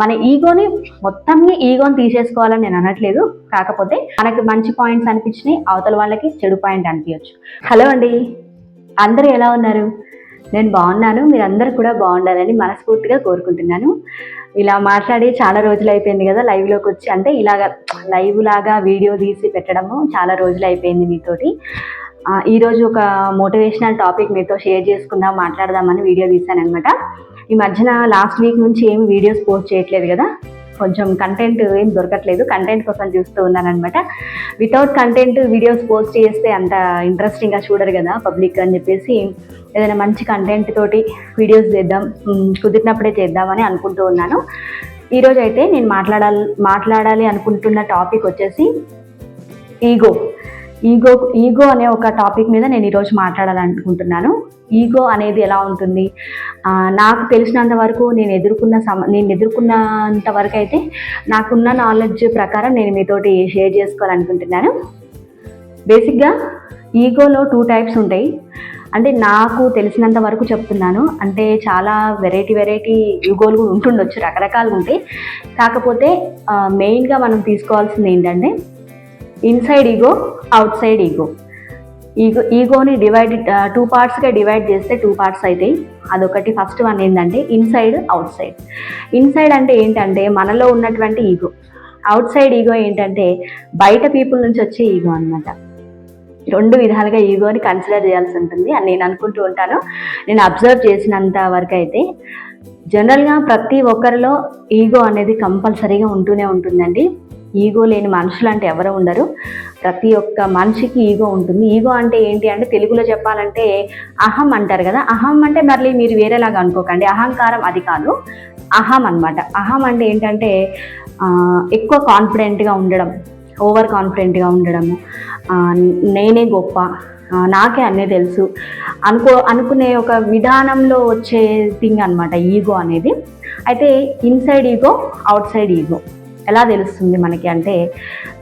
మన ఈగోని మొత్తంగా ఈగోని తీసేసుకోవాలని నేను అనట్లేదు. కాకపోతే మనకి మంచి పాయింట్స్ అనిపించినాయి అవతల వాళ్ళకి చెడు పాయింట్ అనిపించచ్చు. హలో అండి. అందరూ ఎలా ఉన్నారు? నేను బాగున్నాను. మీరందరూ కూడా బాగుండాలని మనస్ఫూర్తిగా కోరుకుంటున్నాను. ఇలా మాట్లాడి చాలా రోజులు అయిపోయింది కదా లైవ్లోకి వచ్చి. అంటే ఇలాగా లైవ్ లాగా వీడియో తీసి పెట్టడము చాలా రోజులు అయిపోయింది మీతోటి. ఈరోజు ఒక మోటివేషనల్ టాపిక్ మీతో షేర్ చేసుకుందాం మాట్లాడదామని వీడియో తీశాను అనమాట ఈ మధ్యన లాస్ట్ వీక్ నుంచి ఏమి వీడియోస్ పోస్ట్ చేయట్లేదు కదా. కొంచెం కంటెంట్ ఏం దొరకట్లేదు. కంటెంట్ కోసం చూస్తూ ఉన్నాను అనమాట వితౌట్ కంటెంట్ వీడియోస్ పోస్ట్ చేస్తే అంత ఇంట్రెస్టింగ్గా చూడరు కదా పబ్లిక్ అని చెప్పేసి ఏదైనా మంచి కంటెంట్ తోటి వీడియోస్ చేద్దాం కుదిరినప్పుడే చేద్దామని అనుకుంటూ ఉన్నాను. ఈరోజు అయితే నేను మాట్లాడాలి మాట్లాడాలి అనుకుంటున్న టాపిక్ వచ్చేసి ఈగో ఈగో ఈగో అనే ఒక టాపిక్ మీద నేను ఈరోజు మాట్లాడాలనుకుంటున్నాను. ఈగో అనేది ఎలా ఉంటుంది? నాకు తెలిసినంత వరకు నేను ఎదుర్కొన్న సమ నేను ఎదుర్కొన్నంత వరకు అయితే నాకున్న నాలెడ్జ్ ప్రకారం నేను మీతోటి షేర్ చేసుకోవాలనుకుంటున్నాను. బేసిక్గా ఈగోలో టూ టైప్స్ ఉంటాయి. అంటే నాకు తెలిసినంత వరకు చెప్తున్నాను. అంటే చాలా వెరైటీ వెరైటీ ఈగోలు కూడా ఉంటుండొచ్చు రకరకాలుగా ఉంటాయి. కాకపోతే మెయిన్గా మనం తీసుకోవాల్సింది ఏంటంటే inside ego outside ego ego ఈగోని divide two పార్ట్స్గా డివైడ్ చేస్తే టూ పార్ట్స్ అవుతాయి అదొకటి ఫస్ట్ వన్ ఏంటంటే ఇన్సైడ్ అవుట్ సైడ్ ఇన్సైడ్ అంటే ఏంటంటే మనలో ఉన్నటువంటి ఈగో అవుట్ సైడ్ ఈగో ఏంటంటే బయట పీపుల్ నుంచి వచ్చే ఈగో అన్నమాట. రెండు విధాలుగా ఈగోని కన్సిడర్ చేయాల్సి ఉంటుంది అని నేను అనుకుంటూ ఉంటాను. నేను అబ్జర్వ్ చేసినంత వరకు అయితే జనరల్గా ప్రతి ఒక్కరిలో ఈగో అనేది కంపల్సరీగా ఉంటూనే ఉంటుందండి. ఈగో లేని మనుషులు అంటే ఎవరు ఉండరు. ప్రతి ఒక్క మనిషికి ఈగో ఉంటుంది. ఈగో అంటే ఏంటి అంటే తెలుగులో చెప్పాలంటే అహం అంటారు కదా. అహం అంటే మళ్ళీ మీరు వేరేలాగా అనుకోకండి. అహంకారం అది కాదు. అహం అనమాట అహం అంటే ఏంటంటే ఎక్కువ కాన్ఫిడెంట్గా ఉండడం ఓవర్ కాన్ఫిడెంట్గా ఉండడము నేనే గొప్ప. నాకే అన్నీ తెలుసు. అనుకో అనుకునే ఒక విధానంలో వచ్చే థింగ్ అనమాట ఈగో అనేది. అయితే inside ego outside ego. ఎలా తెలుస్తుంది మనకి అంటే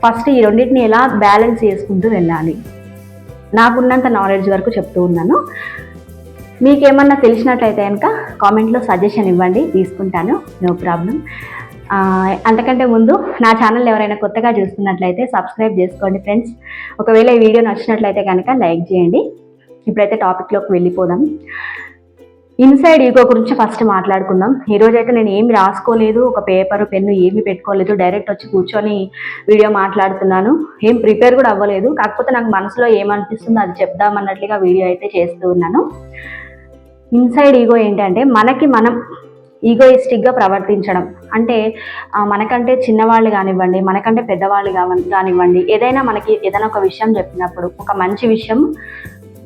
ఫస్ట్ ఈ రెండింటిని ఎలా బ్యాలెన్స్ చేసుకుంటూ వెళ్ళాలి. నాకున్నంత నాలెడ్జ్ వరకు చెప్తూ ఉన్నాను. మీకేమన్నా తెలిసినట్లయితే కనుక కామెంట్లో సజెషన్ ఇవ్వండి తీసుకుంటాను నో ప్రాబ్లం అంతకంటే ముందు నా ఛానల్ ఎవరైనా కొత్తగా చూస్తున్నట్లయితే సబ్స్క్రైబ్ చేసుకోండి ఫ్రెండ్స్ ఒకవేళ ఈ వీడియో నచ్చినట్లయితే కనుక లైక్ చేయండి. ఇప్పుడైతే టాపిక్లోకి వెళ్ళిపోదాం. ఇన్సైడ్ ఈగో గురించి ఫస్ట్ మాట్లాడుకుందాం. ఈరోజు అయితే నేను ఏమి రాసుకోలేదు ఒక పేపర్ పెన్ను ఏమి పెట్టుకోలేదు. డైరెక్ట్ వచ్చి కూర్చొని వీడియో మాట్లాడుతున్నాను. ఏం ప్రిపేర్ కూడా అవ్వలేదు. కాకపోతే నాకు మనసులో ఏమనిపిస్తుందో అది చెప్దామన్నట్లుగా వీడియో అయితే చేస్తూ ఉన్నాను. ఇన్సైడ్ ఈగో ఏంటంటే మనకి మనం ఈగోయిస్టిక్గా ప్రవర్తించడం. అంటే మనకంటే చిన్నవాళ్ళు కానివ్వండి మనకంటే పెద్దవాళ్ళు కానివ్వండి ఏదైనా మనకి ఏదైనా ఒక విషయం చెప్పినప్పుడు ఒక మంచి విషయం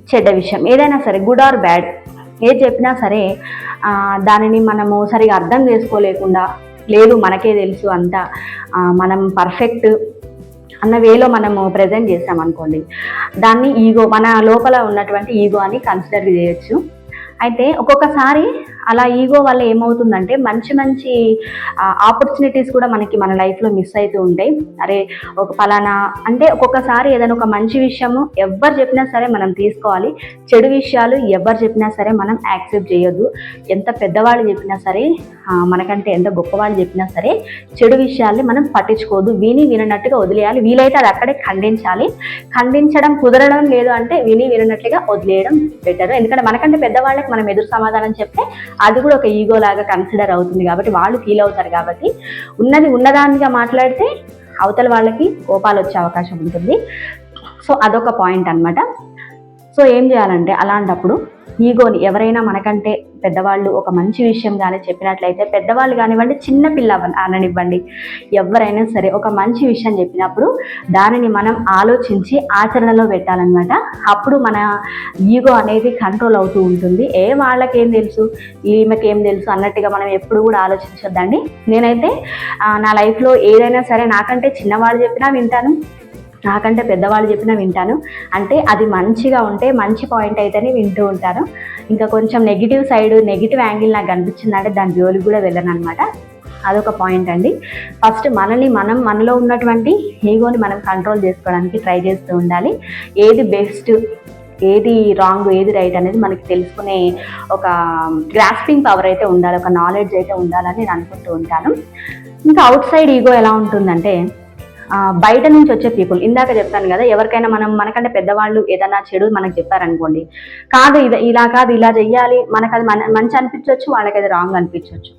చెడ్డ విషయం ఏదైనా సరే గుడ్ ఆర్ బ్యాడ్ ఏది చెప్పినా సరే దానిని మనము సరిగా అర్థం చేసుకోలేకుండా లేదు మనకే తెలుసు అంతా మనం పర్ఫెక్ట్ అన్న వేలో మనము ప్రజెంట్ చేసామనుకోండి దాన్ని ఈగో మన లోపల ఉన్నటువంటి ఈగో అని కన్సిడర్ చేయొచ్చు. అయితే ఒక్కొక్కసారి అలా ఈగో వల్ల ఏమవుతుందంటే మంచి మంచి ఆపర్చునిటీస్ కూడా మనకి మన లైఫ్లో మిస్ అవుతూ ఉంటాయి. అరే ఒక ఫలానా అంటే ఒక్కొక్కసారి ఏదైనా ఒక మంచి విషయము ఎవరు చెప్పినా సరే మనం తీసుకోవాలి. చెడు విషయాలు ఎవరు చెప్పినా సరే మనం యాక్సెప్ట్ చేయొద్దు. ఎంత పెద్దవాళ్ళు చెప్పినా సరే మనకంటే ఎంత గొప్పవాళ్ళు చెప్పినా సరే చెడు విషయాల్ని మనం పట్టించుకోవద్దు. విని వినట్టుగా వదిలేయాలి. వీలైతే అది అక్కడే ఖండించాలి. ఖండించడం కుదరడం లేదు అంటే విని వినట్టుగా వదిలేయడం బెటర్ ఎందుకంటే మనకంటే పెద్దవాళ్ళకి మనం ఎదురు సమాధానం చెప్తే అది కూడా ఒక ఈగో లాగా కన్సిడర్ అవుతుంది కాబట్టి వాళ్ళు ఫీల్ అవుతారు కాబట్టి ఉన్నది ఉన్నదానిగా మాట్లాడితే అవతల వాళ్ళకి కోపాలు వచ్చే అవకాశం ఉంటుంది. సో అదొక పాయింట్ అన్నమాట. సో ఏం చేయాలంటే అలాంటప్పుడు ఈగోని ఎవరైనా మనకంటే పెద్దవాళ్ళు ఒక మంచి విషయం కానీ చెప్పినట్లయితే పెద్దవాళ్ళు కానివ్వండి చిన్న పిల్ల అననివ్వండి ఎవరైనా సరే ఒక మంచి విషయం చెప్పినప్పుడు దానిని మనం ఆలోచించి ఆచరణలో పెట్టాలన్నమాట. అప్పుడు మన ఈగో అనేది కంట్రోల్ అవుతూ ఉంటుంది. ఏ వాళ్ళకేం తెలుసు? ఈమెకేం తెలుసు? అన్నట్టుగా మనం ఎప్పుడు కూడా ఆలోచించొద్దండి. నేనైతే నా లైఫ్లో ఏదైనా సరే నాకంటే చిన్నవాళ్ళు చెప్పినా వింటాను. నాకంటే పెద్దవాళ్ళు చెప్పినా వింటాను. అంటే అది మంచిగా ఉంటే మంచి పాయింట్ అయితేనే వింటూ ఉంటాను. ఇంకా కొంచెం నెగిటివ్ సైడ్ నెగిటివ్ యాంగిల్ నాకు కనిపించిందంటే దాని జోలికి కూడా వెళ్ళను అనమాట అదొక పాయింట్ అండి. ఫస్ట్ మనల్ని మనం మనలో ఉన్నటువంటి ఈగోని మనం కంట్రోల్ చేసుకోవడానికి ట్రై చేస్తూ ఉండాలి. ఏది బెస్ట్ ఏది రాంగ్ ఏది రైట్ అనేది మనకి తెలుసుకునే ఒక గ్రాస్పింగ్ పవర్ అయితే ఉండాలి. ఒక నాలెడ్జ్ అయితే ఉండాలని నేను అనుకుంటూ ఉంటాను. ఇంకా అవుట్ సైడ్ ఈగో ఎలా ఉంటుందంటే బయట నుంచి వచ్చే పీపుల్. ఇందాక చెప్తాను కదా ఎవరికైనా మనం మనకంటే పెద్దవాళ్ళు ఏదైనా చెడు మనకు చెప్పారనుకోండి కాదు ఇది ఇలా కాదు ఇలా చెయ్యాలి మనకు అది మన మంచి అనిపించవచ్చు వాళ్ళకి అది రాంగ్ అనిపించవచ్చు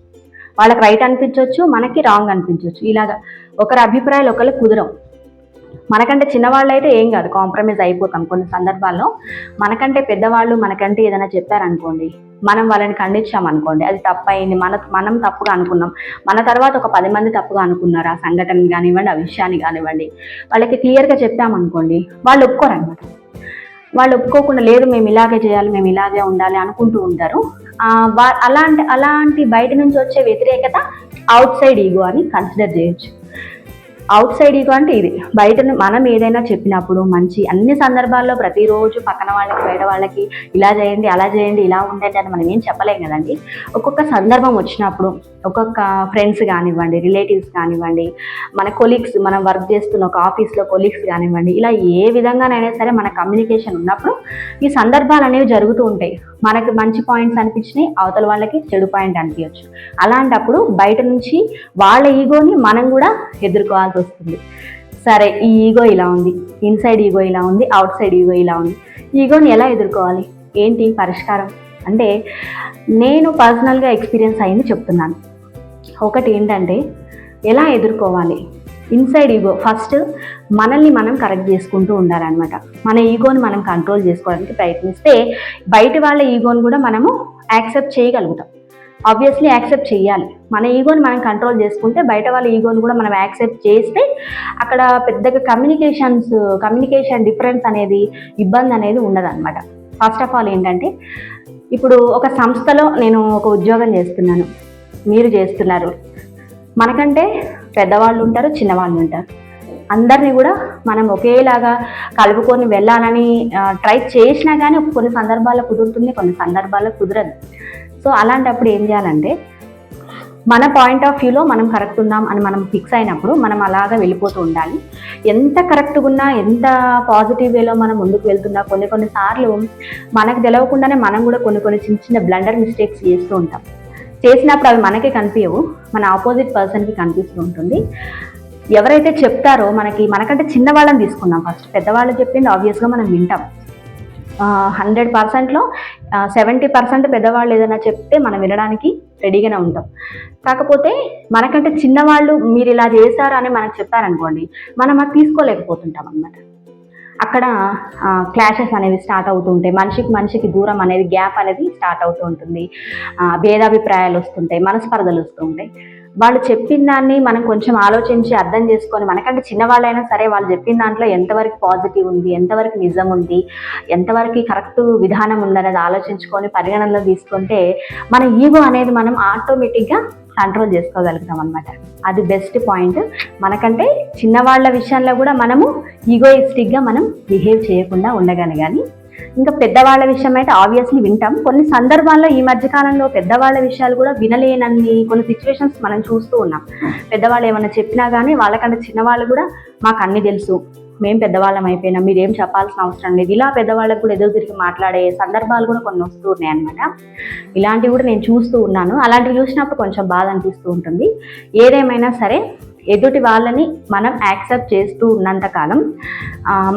వాళ్ళకి రైట్ అనిపించవచ్చు మనకి రాంగ్ అనిపించవచ్చు ఇలాగా ఒకరి అభిప్రాయాలు ఒకరు కుదరం మనకంటే చిన్నవాళ్ళు అయితే ఏం కాదు కాంప్రమైజ్ అయిపోతాం కొన్ని సందర్భాల్లో. మనకంటే పెద్దవాళ్ళు మనకంటే ఏదైనా చెప్పారనుకోండి మనం వాళ్ళని ఖండించాం అనుకోండి అది తప్పయింది మన మనం తప్పుగా అనుకున్నాం. మన తర్వాత ఒక పది మంది తప్పుగా అనుకున్నారు ఆ సంఘటన కానివ్వండి ఆ విషయాన్ని కానివ్వండి. వాళ్ళకి క్లియర్గా చెప్పామనుకోండి వాళ్ళు ఒప్పుకోరనమాట వాళ్ళు ఒప్పుకోకుండా లేదు మేము ఇలాగే చేయాలి మేము ఇలాగే ఉండాలి అనుకుంటూ ఉంటారు. అలాంటి అలాంటి బయట నుంచి వచ్చే వ్యతిరేకత అవుట్ సైడ్ ఈగో అని కన్సిడర్ చేయొచ్చు. అవుట్ సైడ్ ఈగో అంటే ఇది బయట మనం ఏదైనా చెప్పినప్పుడు మంచి అన్ని సందర్భాల్లో ప్రతిరోజు పక్కన వాళ్ళకి బయట వాళ్ళకి ఇలా చేయండి అలా చేయండి ఇలా ఉండండి అని మనం ఏం చెప్పలేం కదండి. ఒక్కొక్క సందర్భం వచ్చినప్పుడు ఒక్కొక్క ఫ్రెండ్స్ కానివ్వండి రిలేటివ్స్ కానివ్వండి మన కొలీగ్స్ మనం వర్క్ చేస్తున్న ఒక ఆఫీస్లో కొలీగ్స్ కానివ్వండి ఇలా ఏ విధంగానైనా సరే మన కమ్యూనికేషన్ ఉన్నప్పుడు ఈ సందర్భాలు అనేవి జరుగుతూ ఉంటాయి. మనకి మంచి పాయింట్స్ అనిపించినాయి అవతల వాళ్ళకి చెడు పాయింట్ అనిపించచ్చు. అలాంటప్పుడు బయట నుంచి వాళ్ళ ఈగోని మనం కూడా ఎదుర్కోవాల్సి వస్తుంది. సరే ఈ ఈగో ఇలా ఉంది. ఇన్సైడ్ ఈగో ఇలా ఉంది అవుట్ సైడ్ ఈగో ఇలా ఉంది. ఈగోని ఎలా ఎదుర్కోవాలి? ఏంటి పరిష్కారం? అంటే నేను పర్సనల్గా ఎక్స్పీరియన్స్ అయింది చెప్తున్నాను. ఒకటి ఏంటంటే ఎలా ఎదుర్కోవాలి? ఇన్సైడ్ ఈగో ఫస్ట్ మనల్ని మనం కరెక్ట్ చేసుకుంటూ ఉండాలన్నమాట. మన ఈగోని మనం కంట్రోల్ చేసుకోవడానికి ప్రయత్నిస్తే బయట వాళ్ళ ఈగోని కూడా మనము యాక్సెప్ట్ చేయగలుగుతాం. ఆబ్వియస్లీ యాక్సెప్ట్ చేయాలి. మన ఈగోని మనం కంట్రోల్ చేసుకుంటే బయట వాళ్ళ ఈగోని కూడా మనం యాక్సెప్ట్ చేస్తే అక్కడ పెద్దగా కమ్యూనికేషన్స్ కమ్యూనికేషన్ డిఫరెన్స్ అనేది ఇబ్బంది అనేది ఉండదన్నమాట. ఫస్ట్ ఆఫ్ ఆల్ ఏంటంటే ఇప్పుడు ఒక సంస్థలో నేను ఒక ఉద్యోగం చేస్తున్నాను. మీరు చేస్తున్నారు. మనకంటే పెద్దవాళ్ళు ఉంటారు చిన్నవాళ్ళు ఉంటారు. అందరినీ కూడా మనం ఒకేలాగా కలుపుకొని వెళ్ళాలని ట్రై చేసినా కానీ కొన్ని సందర్భాల్లో కుదురుతుంది కొన్ని సందర్భాల్లో కుదరదు. సో అలాంటప్పుడు ఏం చేయాలంటే మన పాయింట్ ఆఫ్ వ్యూలో మనం కరెక్ట్ ఉందాం అని మనం ఫిక్స్ అయినప్పుడు మనం అలాగా వెళ్ళిపోతూ ఉండాలి. ఎంత కరెక్ట్గా ఉన్నా ఎంత పాజిటివ్ వేలో మనం ముందుకు వెళ్తున్నా కొన్ని కొన్ని సార్లు మనకు తెలవకుండానే మనం కూడా కొన్ని కొన్ని చిన్న చిన్న బ్లండర్ మిస్టేక్స్ చేస్తూ ఉంటాం. చేసినప్పుడు అవి మనకే కనిపించవు మన ఆపోజిట్ పర్సన్కి కనిపిస్తూ ఉంటుంది. ఎవరైతే చెప్తారో మనకి మనకంటే చిన్నవాళ్ళని తీసుకుందాం ఫస్ట్ పెద్దవాళ్ళు చెప్పింది ఆబ్వియస్గా మనం వింటాం. హండ్రెడ్ పర్సెంట్లో సెవెంటీ పర్సెంట్ పెద్దవాళ్ళు ఏదైనా చెప్తే మనం వినడానికి రెడీగానే ఉంటాం. కాకపోతే మనకంటే చిన్నవాళ్ళు మీరు ఇలా చేశారు అని మనకు చెప్పారనుకోండి మనం అది తీసుకోలేకపోతుంటాం అనమాట అక్కడ క్లాషెస్ అనేవి స్టార్ట్ అవుతుంటాయి మనిషికి మనిషికి దూరం అనేది గ్యాప్ అనేది స్టార్ట్ అవుతూ ఉంటుంది. భేదాభిప్రాయాలు వస్తుంటాయి మనస్పర్ధలు వస్తుంటాయి వాళ్ళు చెప్పిన దాన్ని మనం కొంచెం ఆలోచించి అర్థం చేసుకొని మనకంటే చిన్నవాళ్ళైనా సరే వాళ్ళు చెప్పిన దాంట్లో ఎంతవరకు పాజిటివ్ ఉంది ఎంతవరకు నిజం ఉంది ఎంతవరకు కరెక్ట్ విధానం ఉందనేది ఆలోచించుకొని పరిగణనలో తీసుకుంటే మన ఈగో అనేది మనం ఆటోమేటిక్గా కంట్రోల్ చేసుకోగలుగుతాం అనమాట అది బెస్ట్ పాయింట్ మనకంటే చిన్నవాళ్ళ విషయంలో కూడా మనము ఈగోయిస్టిక్గా మనం బిహేవ్ చేయకుండా ఉండగలగాలి ఇంకా పెద్దవాళ్ళ విషయం అయితే ఆబ్వియస్లీ వింటాం. కొన్ని సందర్భాల్లో ఈ మధ్యకాలంలో పెద్దవాళ్ళ విషయాలు కూడా వినలేనన్ని కొన్ని సిచ్యువేషన్స్ మనం చూస్తూ ఉన్నాం. పెద్దవాళ్ళు ఏమైనా చెప్పినా కానీ వాళ్ళకంటే చిన్నవాళ్ళు కూడా మాకు అన్ని తెలుసు. మేము పెద్దవాళ్ళం అయిపోయినా మీరేం చెప్పాల్సిన అవసరం లేదు. ఇలా పెద్దవాళ్ళకు కూడా ఎదురు తిరిగి మాట్లాడే సందర్భాలు కూడా కొన్ని వస్తూ ఉన్నాయి అనమాట ఇలాంటివి కూడా నేను చూస్తూ ఉన్నాను. అలాంటివి చూసినప్పుడు కొంచెం బాధ అనిపిస్తూ ఉంటుంది. ఏదేమైనా సరే ఎదుటి వాళ్ళని మనం యాక్సెప్ట్ చేస్తూ ఉన్నంతకాలం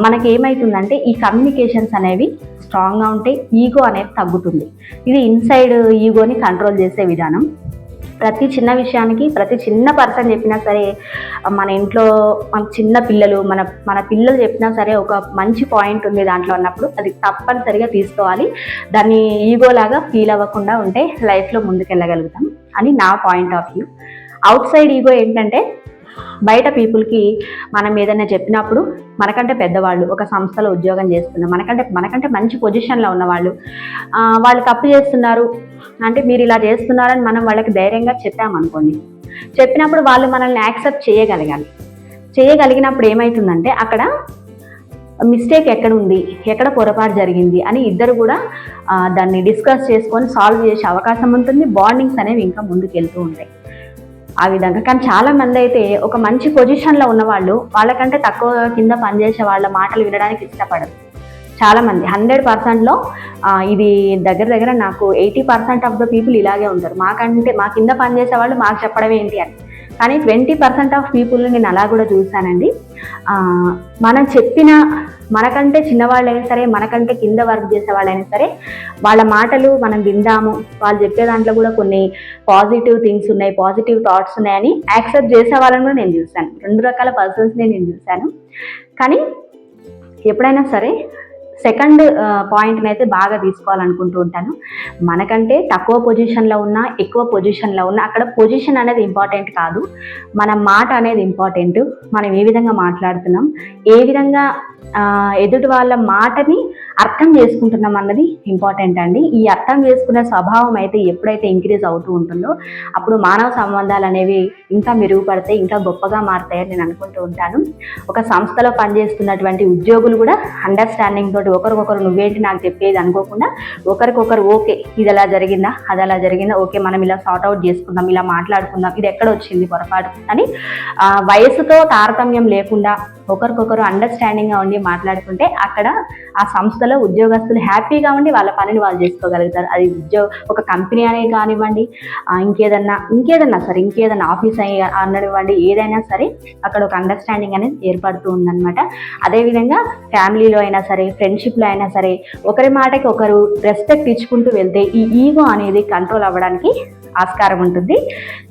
మనకి ఏమవుతుందంటే ఈ కమ్యూనికేషన్స్ అనేవి స్ట్రాంగ్గా ఉంటే ఈగో అనేది తగ్గుతుంది. ఇది ఇన్సైడ్ ఈగోని కంట్రోల్ చేసే విధానం. ప్రతి చిన్న విషయానికి ప్రతి చిన్న పర్సన్ చెప్పినా సరే మన ఇంట్లో మన చిన్న పిల్లలు మన మన పిల్లలు చెప్పినా సరే ఒక మంచి పాయింట్ ఉంది దాంట్లో అన్నప్పుడు అది తప్పనిసరిగా తీసుకోవాలి. దాన్ని ఈగోలాగా ఫీల్ అవ్వకుండా ఉంటే లైఫ్లో ముందుకెళ్ళగలుగుతాం అని నా point of view. Outside ego ఏంటంటే బయట పీపుల్కి మనం ఏదైనా చెప్పినప్పుడు మనకంటే పెద్దవాళ్ళు ఒక సంస్థలో ఉద్యోగం చేస్తున్నారు మనకంటే మనకంటే మంచి పొజిషన్లో ఉన్నవాళ్ళు వాళ్ళు తప్పు చేస్తున్నారు అంటే మీరు ఇలా చేస్తున్నారని మనం వాళ్ళకి ధైర్యంగా చెప్పామనుకోండి. చెప్పినప్పుడు వాళ్ళు మనల్ని యాక్సెప్ట్ చేయగలగాలి. చేయగలిగినప్పుడు ఏమవుతుందంటే అక్కడ మిస్టేక్ ఎక్కడ ఉంది ఎక్కడ పొరపాటు జరిగింది అని ఇద్దరు కూడా దాన్ని డిస్కస్ చేసుకొని సాల్వ్ చేసే అవకాశం ఉంటుంది బాండింగ్స్ అనేవి ఇంకా ముందుకు వెళ్తూ ఉంటాయి. ఆ విధంగా. కానీ చాలా మంది అయితే ఒక మంచి పొజిషన్లో ఉన్నవాళ్ళు వాళ్ళకంటే తక్కువ కింద పనిచేసే వాళ్ళ మాటలు వినడానికి ఇష్టపడరు. చాలా మంది. హండ్రెడ్ పర్సెంట్లో ఇది దగ్గర దగ్గర నాకు eighty percent of the people ఇలాగే ఉంటారు. మాకంటే మా కింద పనిచేసే వాళ్ళు మాకు చెప్పడం ఏంటి అని. కానీ ట్వంటీ పర్సెంట్ ఆఫ్ పీపుల్ని నేను అలా కూడా చూశానండి. మనం చెప్పిన మనకంటే చిన్నవాళ్ళైనా సరే మనకంటే కింద వర్క్ చేసే వాళ్ళైనా సరే వాళ్ళ మాటలు మనం విందాము. వాళ్ళు చెప్పే దాంట్లో కూడా కొన్ని పాజిటివ్ థింగ్స్ ఉన్నాయి పాజిటివ్ థాట్స్ ఉన్నాయని యాక్సెప్ట్ చేసే వాళ్ళని కూడా నేను చూశాను. రెండు రకాల పర్సన్స్ని నేను చూశాను. కానీ ఎప్పుడైనా సరే సెకండ్ పాయింట్ని అయితే బాగా తీసుకోవాలనుకుంటూ ఉంటాను. మనకంటే తక్కువ పొజిషన్లో ఉన్నా ఎక్కువ పొజిషన్లో ఉన్నా అక్కడ పొజిషన్ అనేది ఇంపార్టెంట్ కాదు. మన మాట అనేది ఇంపార్టెంట్. మనం ఏ విధంగా మాట్లాడుతున్నాం ఏ విధంగా ఎదుటి వాళ్ళ మాటని అర్థం చేసుకుంటున్నాం అన్నది ఇంపార్టెంట్ అండి. ఈ అర్థం చేసుకునే స్వభావం అయితే ఎప్పుడైతే ఇంక్రీజ్ అవుతూ ఉంటుందో అప్పుడు మానవ సంబంధాలు అనేవి ఇంకా మెరుగుపడతాయి ఇంకా గొప్పగా మారుతాయని నేను అనుకుంటూ ఉంటాను. ఒక సంస్థలో పనిచేస్తున్నటువంటి ఉద్యోగులు కూడా అండర్స్టాండింగ్ తోటి ఒకరికొకరు నువ్వేంటి నాకు చెప్పేది అనుకోకుండా ఒకరికొకరు ఓకే ఇది ఎలా జరిగిందా అది అలా జరిగిందా ఓకే మనం ఇలా సార్ట్ అవుట్ చేసుకుందాం ఇలా మాట్లాడుకుందాం ఇది ఎక్కడ వచ్చింది పొరపాటు అని వయసుతో తారతమ్యం లేకుండా ఒకరికొకరు అండర్స్టాండింగ్గా ఉండి మాట్లాడుకుంటే అక్కడ ఆ సంస్థలో ఉద్యోగస్తులు హ్యాపీగా ఉండి వాళ్ళ పనిని వాళ్ళు చేసుకోగలుగుతారు. అది ఉద్యోగ ఒక కంపెనీ అనే కానివ్వండి ఇంకేదన్నా ఇంకేదన్నా సరే ఇంకేదన్నా ఆఫీస్ అయ్యి అన్ననివ్వండి ఏదైనా సరే అక్కడ ఒక అండర్స్టాండింగ్ అనేది ఏర్పడుతూ ఉందన్నమాట. అదేవిధంగా ఫ్యామిలీలో అయినా సరే ఫ్రెండ్షిప్లో అయినా సరే ఒకరి మాటకి ఒకరు రెస్పెక్ట్ ఇచ్చుకుంటూ వెళ్తే ఈ ఈగో అనేది కంట్రోల్ అవ్వడానికి ఆస్కారం ఉంటుంది.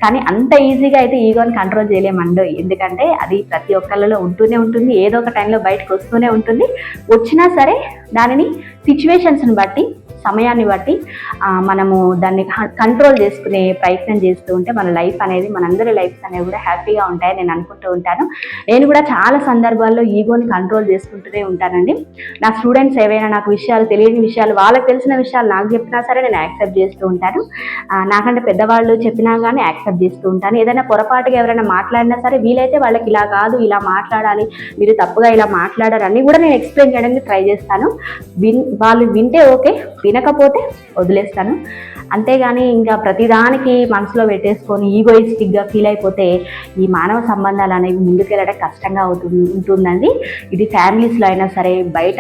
కానీ అంత ఈజీగా అయితే ఈగోని కంట్రోల్ చేయలేమండు. ఎందుకంటే అది ప్రతి ఒక్కళ్ళలో ఉంటూనే ఉంటుంది. ఏదో ఒక టైంలో బయటకు వస్తూనే ఉంటుంది. వచ్చినా సరే దానిని సిచ్యువేషన్స్ని బట్టి సమయాన్ని బట్టి మనము దాన్ని కంట్రోల్ చేసుకునే ప్రయత్నం చేస్తూ ఉంటే మన లైఫ్ అనేది మనందరి లైఫ్స్ అనేవి కూడా హ్యాపీగా ఉంటాయని నేను అనుకుంటూ ఉంటాను. నేను కూడా చాలా సందర్భాల్లో ఈగోని కంట్రోల్ చేసుకుంటూనే ఉంటానండి. నా స్టూడెంట్స్ ఏవైనా నాకు విషయాలు తెలియని విషయాలు వాళ్ళకి తెలిసిన విషయాలు నాకు చెప్పినా సరే నేను యాక్సెప్ట్ చేస్తూ ఉంటాను. నాకంటే పెద్దవాళ్ళు చెప్పినా కానీ యాక్సెప్ట్ చేస్తూ ఉంటాను ఏదైనా పొరపాటుగా ఎవరైనా మాట్లాడినా సరే వీలైతే వాళ్ళకి ఇలా కాదు ఇలా మాట్లాడాలి మీరు తప్పుగా ఇలా మాట్లాడారు కూడా నేను ఎక్స్ప్లెయిన్ చేయడానికి ట్రై చేస్తాను. విన్ వాళ్ళు వింటే ఓకే వినకపోతే వదిలేస్తాను. అంతేగాని ఇంకా ప్రతిదానికి మనసులో పెట్టేసుకొని ఈగోయిస్టిక్గా ఫీల్ అయిపోతే ఈ మానవ సంబంధాలు అనేవి ముందుకెళ్ళడం కష్టంగా అవుతుంది ఉంటుందండి. ఇది ఫ్యామిలీస్లో అయినా సరే బయట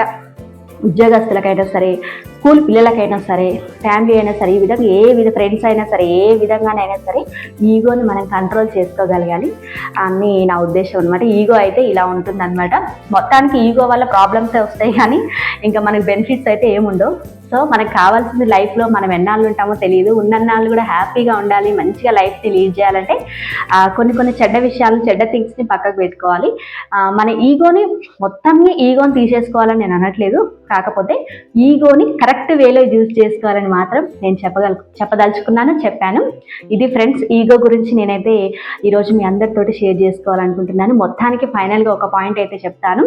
ఉద్యోగస్తులకైనా సరే స్కూల్ పిల్లలకైనా సరే ఫ్యామిలీ అయినా సరే ఈ విధంగా ఏ విధ ఫ్రెండ్స్ అయినా సరే ఏ విధంగానైనా సరే ఈగోని మనం కంట్రోల్ చేసుకోగలగాలి. అని నా ఉద్దేశం అనమాట ఈగో అయితే ఇలా ఉంటుందన్నమాట. మొత్తానికి ఈగో వల్ల ప్రాబ్లమ్స్ వస్తాయి కానీ ఇంకా మనకి బెనిఫిట్స్ అయితే ఏముండవు. సో మనకు కావాల్సింది లైఫ్లో మనం ఎన్నాళ్ళు ఉంటామో తెలియదు ఉన్నన్నాళ్ళు కూడా హ్యాపీగా ఉండాలి మంచిగా లైఫ్ని లీడ్ చేయాలంటే కొన్ని కొన్ని చెడ్డ విషయాలు చెడ్డ థింగ్స్ని పక్కకు పెట్టుకోవాలి. మన ఈగోని మొత్తంగా ఈగోని తీసేసుకోవాలని నేను అనట్లేదు. కాకపోతే ఈగోని కరెక్ట్ వేలో యూజ్ చేసుకోవాలని మాత్రం నేను చెప్పగల చెప్పదలుచుకున్నాను చెప్పాను. ఇది ఫ్రెండ్స్ ఈగో గురించి నేనైతే ఈరోజు మీ అందరితోటి షేర్ చేసుకోవాలనుకుంటున్నాను. మొత్తానికి ఫైనల్గా ఒక పాయింట్ అయితే చెప్తాను.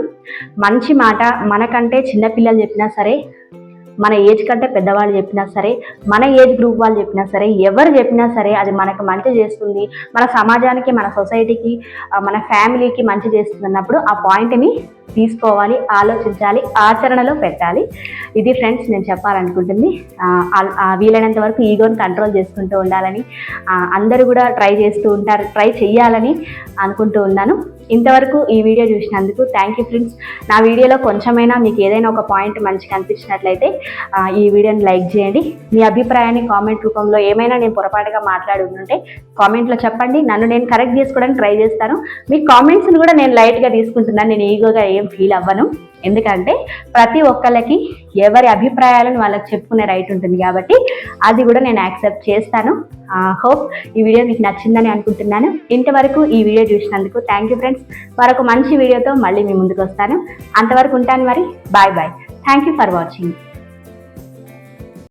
మంచి మాట మనకంటే చిన్నపిల్లలు చెప్పినా సరే మన ఏజ్ కంటే పెద్దవాళ్ళు చెప్పినా సరే మన ఏజ్ గ్రూప్ వాళ్ళు చెప్పినా సరే ఎవరు చెప్పినా సరే అది మనకు మంచి చేస్తుంది. మన సమాజానికి మన సొసైటీకి మన ఫ్యామిలీకి మంచి చేస్తుంది అన్నప్పుడు ఆ పాయింట్ని తీసుకోవాలి ఆలోచించాలి ఆచరణలో పెట్టాలి. ఇది ఫ్రెండ్స్ నేను చెప్పాలనుకుంటుంది. వీలైనంత వరకు ఈగోని కంట్రోల్ చేసుకుంటూ ఉండాలని అందరూ కూడా ట్రై చేస్తూ ఉంటారు ట్రై చేయాలని అనుకుంటూ ఉన్నాను. ఇంతవరకు ఈ వీడియో చూసినందుకు థ్యాంక్ యూ ఫ్రెండ్స్ నా వీడియోలో కొంచెమైనా మీకు ఏదైనా ఒక పాయింట్ మంచిగా అనిపించినట్లయితే ఈ వీడియోని లైక్ చేయండి. మీ అభిప్రాయాన్ని కామెంట్ రూపంలో ఏమైనా నేను పొరపాటుగా మాట్లాడి ఉంటే కామెంట్లో చెప్పండి. నన్ను నేను కరెక్ట్ చేసుకోవడానికి ట్రై చేస్తాను. మీ కామెంట్స్ని కూడా నేను లైట్గా తీసుకుంటున్నాను. నేను ఈగోగా ఏం ఫీల్ అవ్వను. ఎందుకంటే ప్రతి ఒక్కళ్ళకి ఎవరి అభిప్రాయాలను వాళ్ళకి చెప్పుకునే రైట్ ఉంటుంది కాబట్టి అది కూడా నేను యాక్సెప్ట్ చేస్తాను. హోప్ ఈ వీడియో మీకు నచ్చిందని అనుకుంటున్నాను. ఇంతవరకు ఈ వీడియో చూసినందుకు థ్యాంక్ యూ ఫ్రెండ్స్ మరొక మంచి వీడియోతో మళ్ళీ మీ ముందుకు వస్తాను. అంతవరకు ఉంటాను మరి. Bye bye thank you for watching